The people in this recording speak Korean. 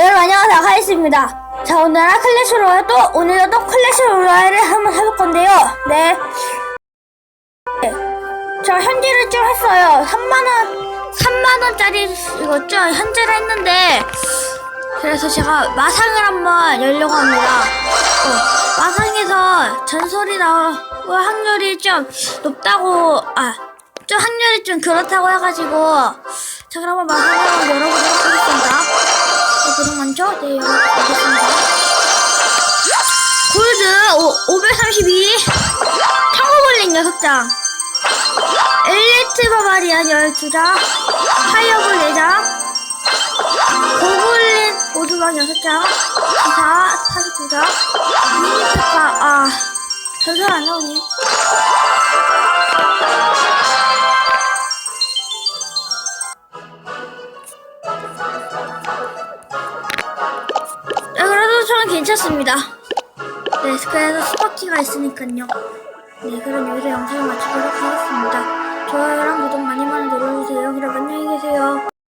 하도록 하겠습니다. 자, 오늘은 클래시 로얄 또, 오늘은 또 클래시 로얄을 한번 해볼 건데요. 네. 네. 저 현질을 좀 했어요. 3만원, 3만원짜리 이거 좀 현질을 했는데, 그래서 제가 마상을 한번 열려고 합니다. 어, 마상에서 전설이 나올 확률이 좀 높다고, 아, 좀 확률이 좀 그렇다고 해가지고, 자, 한번 마상을. 어, 많죠? 네, 열어보겠습니다. 골드 오, 532, 탕후볼링 6장, 엘리트 바바리안 12장, 파이어볼 4장, 고블린 오두막 6장, 기사 49장, 미니페파, 아, 전설 안 나오니? 네, 괜찮습니다. 네, 그래서 스파키가 있으니까요. 네, 그럼 여기서 영상을 마치도록 하겠습니다.